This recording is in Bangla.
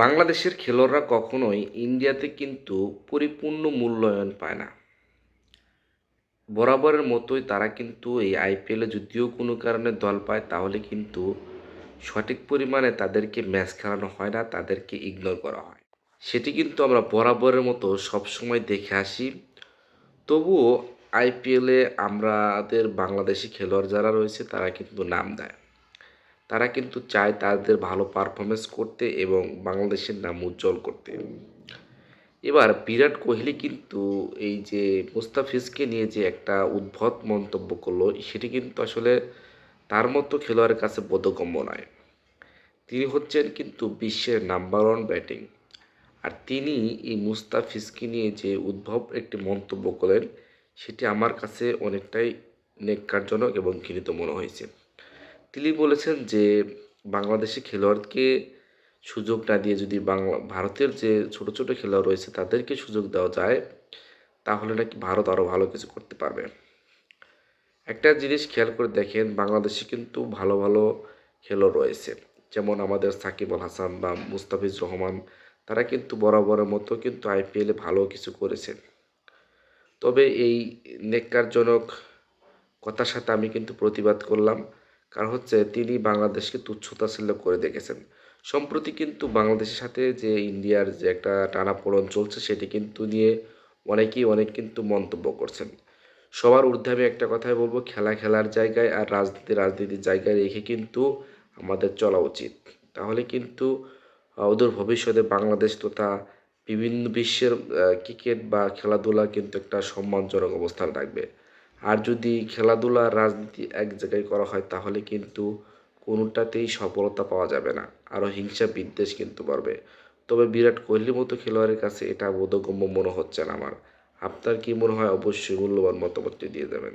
বাংলাদেশের খেলোয়াড়রা কখনোই ইন্ডিয়াতে কিন্তু পরিপূর্ণ মূল্যায়ন পায় না। বরাবরের মতোই তারা কিন্তু এই আইপিএলে যদিও কোনো কারণে দল পায়, তাহলে কিন্তু সঠিক পরিমাণে তাদেরকে ম্যাচ খেলানো হয় না, তাদেরকে ইগনোর করা হয়। সেটি কিন্তু আমরা বরাবরের মতো সবসময় দেখে আসি। তবুও আইপিএলে আমাদের বাংলাদেশি খেলোয়াড় যারা রয়েছে, তারা কিন্তু নাম দেয়। তারা কিন্তু চায় তাদের ভালো পারফরমেন্স করতে এবং বাংলাদেশের নাম উজ্জ্বল করতে। এবার বিরাট কোহলি কিন্তু এই যে মুস্তাফিজকে নিয়ে যে একটা উদ্ভট মন্তব্য করল, সেটি কিন্তু আসলে তার মতো খেলোয়াড়ের কাছে বোধগম্য নয়। তিনি হচ্ছেন কিন্তু বিশ্বের নাম্বার ওয়ান ব্যাটিং আর তিনি এই মুস্তাফিজকে নিয়ে যে উদ্ভব একটি মন্তব্য করলেন, সেটি আমার কাছে অনেকটাই নেককারজনক এবং ঘৃণিত মনে হয়েছে। তিনি বলেছেন যে বাংলাদেশি খেলোয়াড়কে সুযোগ না দিয়ে যদি বাংলা, ভারতের যে ছোট ছোট খেলোয়াড় রয়েছে তাদেরকে সুযোগ দেওয়া যায়, তাহলে নাকি ভারত আরও ভালো কিছু করতে পারবে। একটা জিনিস খেয়াল করে দেখেন, বাংলাদেশে কিন্তু ভালো ভালো খেলোয়াড় রয়েছে। যেমন আমাদের সাকিব আল হাসান বা মুস্তাফিজ রহমান, তারা কিন্তু বরাবরের মতো কিন্তু আইপিএলে ভালো কিছু করেছে। তবে এই নেককারজনক কথার সাথে আমি কিন্তু প্রতিবাদ করলাম। কারণ হচ্ছে তিনি বাংলাদেশকে তুচ্ছতাচ্ছিল্য করে দেখেছেন। সম্প্রতি কিন্তু বাংলাদেশের সাথে যে ইন্ডিয়ার যে একটা টানাপোড়ন চলছে, সেটি কিন্তু নিয়ে অনেকেই, অনেক কিন্তু মন্তব্য করছেন। সবার ঊর্ধ্বে আমি একটা কথাই বলব, খেলা খেলার জায়গায় আর রাজনীতি রাজনীতির জায়গায় রেখে কিন্তু আমাদের চলা উচিত। তাহলে কিন্তু ওদের ভবিষ্যতে বাংলাদেশ তথা বিভিন্ন বিশ্বের ক্রিকেট বা খেলাধুলা কিন্তু একটা সম্মানজনক অবস্থান থাকবে আর যদি খেলাধুলা রাজনীতি এক জায়গায় করা হয়, তাহলে কিন্তু কোনোটাতেই সফলতা পাওয়া যাবে না। আরও হিংসা বিদ্বেষ কিন্তু বাড়বে। তবে বিরাট কোহলির মতো খেলোয়াড়ের কাছে এটা বোধগম্য মনে হচ্ছে না আমার। আপনার কি মনে হয়? অবশ্যই মূল্যবান মতামতটি দিয়ে দেবেন।